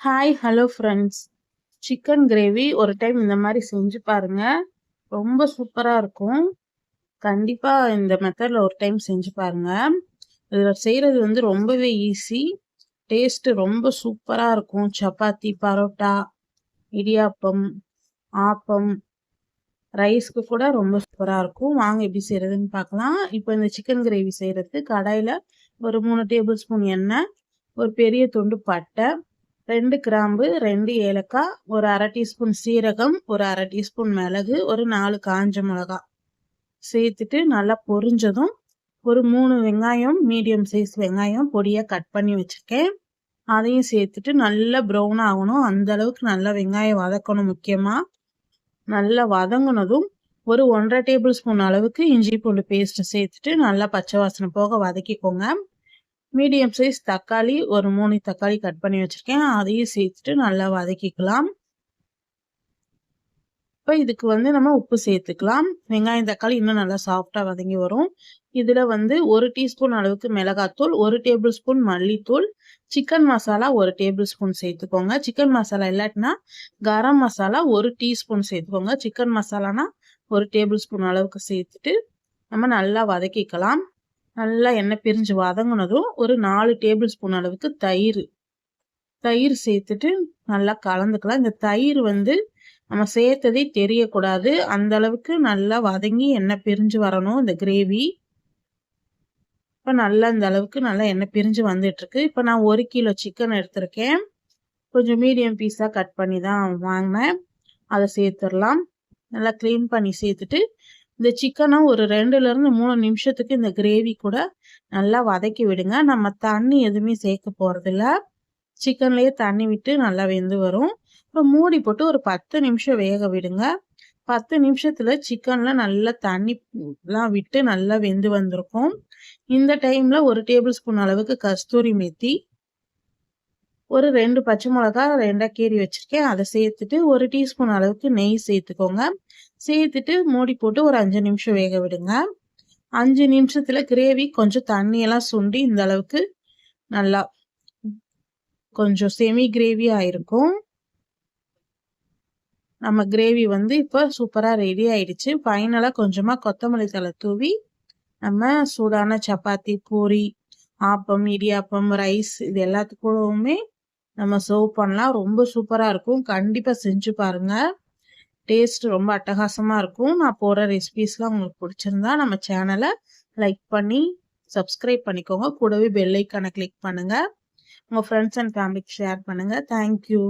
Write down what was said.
Hi hello friends chicken gravy ஒரு time இந்த மாதிரி செஞ்சு பாருங்கள் ரொம்ப சூப்பராக இருக்கும். கண்டிப்பாக இந்த மெத்தடில் ஒரு டைம் செஞ்சு பாருங்கள் இதில் செய்கிறது வந்து ரொம்பவே ஈஸி டேஸ்ட்டு ரொம்ப சூப்பராக இருக்கும். சப்பாத்தி பரோட்டா இடியாப்பம் ஆப்பம் ரைஸ்க்கு கூட ரொம்ப சூப்பராக இருக்கும். வாங்க எப்படி செய்கிறதுன்னு பார்க்கலாம் இப்போ இந்த சிக்கன் கிரேவி செய்கிறதுக்கு கடாயில் ஒரு மூணு டேபிள் ஸ்பூன் எண்ணெய் ஒரு பெரிய துண்டு பட்டை ரெண்டு கிராம்பு ரெண்டு ஏலக்காய் ஒரு அரை டீஸ்பூன் சீரகம் ஒரு அரை டீஸ்பூன் மிளகு ஒரு நாலு காஞ்ச மிளகா. சேர்த்துட்டு நல்லா பொரிஞ்சதும் ஒரு மூணு வெங்காயம் மீடியம் சைஸ் வெங்காயம் பொடியாக கட் பண்ணி வச்சுருக்கேன். அதையும் சேர்த்துட்டு நல்லா ப்ரௌன் ஆகணும். அந்த அளவுக்கு நல்லா வெங்காயம் வதக்கணும் முக்கியமாக நல்லா வதங்கினதும் ஒரு ஒன்றரை டேபிள் ஸ்பூன் அளவுக்கு இஞ்சி பூண்டு பேஸ்ட்டு சேர்த்துட்டு நல்லா பச்சை வாசனை போக வதக்கிக்கோங்க. மீடியம் சைஸ் தக்காளி ஒரு மூணு தக்காளி கட் பண்ணி வச்சுருக்கேன். அதையும் சேர்த்துட்டு நல்லா வதக்கிக்கலாம். இப்போ இதுக்கு வந்து நம்ம உப்பு சேர்த்துக்கலாம். வெங்காயம் தக்காளி இன்னும் நல்லா சாஃப்டாக வதங்கி வரும். இதில் வந்து ஒரு டீஸ்பூன் அளவுக்கு மிளகாத்தூள் ஒரு டேபிள் ஸ்பூன் மல்லித்தூள் சிக்கன் மசாலா ஒரு டேபிள் ஸ்பூன் சேர்த்துக்கோங்க. சிக்கன் மசாலா இல்லாட்டினா கரம் மசாலா ஒரு டீஸ்பூன் சேர்த்துக்கோங்க. சிக்கன் மசாலானா ஒரு டேபிள் ஸ்பூன் அளவுக்கு சேர்த்துட்டு நம்ம நல்லா வதக்கிக்கலாம். நல்லா எண்ணெய் பிரிஞ்சு வதங்கினதும் ஒரு நாலு டேபிள் ஸ்பூன் அளவுக்கு தயிர். தயிர் சேர்த்துட்டு நல்லா கலந்துக்கலாம். இந்த தயிர் வந்து நம்ம சேர்த்ததே தெரியக்கூடாது. அந்த அளவுக்கு நல்லா வதங்கி எண்ணெய் பிரிஞ்சு வரணும் இந்த கிரேவி. இப்போ நல்லா இந்த அளவுக்கு நல்லா எண்ணெய் பிரிஞ்சு வந்துட்டுருக்கு. இப்போ நான் ஒரு கிலோ சிக்கன் எடுத்திருக்கேன். கொஞ்சம் மீடியம் பீஸாக கட் பண்ணி தான் வாங்கினேன். அதை சேர்த்துடலாம். நல்லா க்ளீன் பண்ணி சேர்த்துட்டு இந்த சிக்கனை ஒரு ரெண்டுலேருந்து மூணு நிமிஷத்துக்கு இந்த கிரேவி கூட நல்லா வதக்கி விடுங்க. நம்ம தண்ணி எதுவுமே சேர்க்க போகிறதில்ல சிக்கன்லேயே தண்ணி விட்டு நல்லா வெந்து வரும். இப்போ மூடி போட்டு ஒரு பத்து நிமிஷம் வேக விடுங்க. பத்து நிமிஷத்தில் சிக்கனில் நல்லா தண்ணிலாம் விட்டு நல்லா வெந்து வந்திருக்கும். இந்த டைமில் ஒரு டேபிள் ஸ்பூன் அளவுக்கு கஸ்தூரி மெத்தி ஒரு ரெண்டு பச்சை மிளகா ரெண்டாக கீறி வச்சுருக்கேன். அதை சேர்த்துட்டு ஒரு டீஸ்பூன் அளவுக்கு நெய் சேர்த்துக்கோங்க. சேர்த்துட்டு மூடி போட்டு ஒரு அஞ்சு நிமிஷம் வேக விடுங்க. அஞ்சு நிமிஷத்தில் கிரேவி கொஞ்சம் தண்ணியெல்லாம் சுண்டி இந்த அளவுக்கு நல்லா கொஞ்சம் செமி கிரேவி ஆயிருக்கும் நம்ம கிரேவி வந்து இப்போ சூப்பராக ரெடி ஆயிடுச்சு. ஃபைனலாக கொஞ்சமாக கொத்தமல்லி தலை தூவி நம்ம சூடான சப்பாத்தி பூரி ஆப்பம் இடியாப்பம் ரைஸ் இது எல்லாத்துக்குமே நம்ம சர்வ் பண்ணலாம் ரொம்ப சூப்பராக இருக்கும். கண்டிப்பாக செஞ்சு பாருங்கள் டேஸ்ட் ரொம்ப அட்டகாசமாக இருக்கும். நான் போகிற ரெசிபீஸ்லாம் உங்களுக்கு பிடிச்சிருந்தா நம்ம சேனலை லைக் பண்ணி சப்ஸ்கிரைப் பண்ணிக்கோங்க. கூடவே பெல் ஐக்கானை கிளிக் பண்ணுங்கள் உங்கள் ஃப்ரெண்ட்ஸ் அண்ட் ஃபேமிலிக்கு ஷேர் பண்ணுங்கள் தேங்க்யூ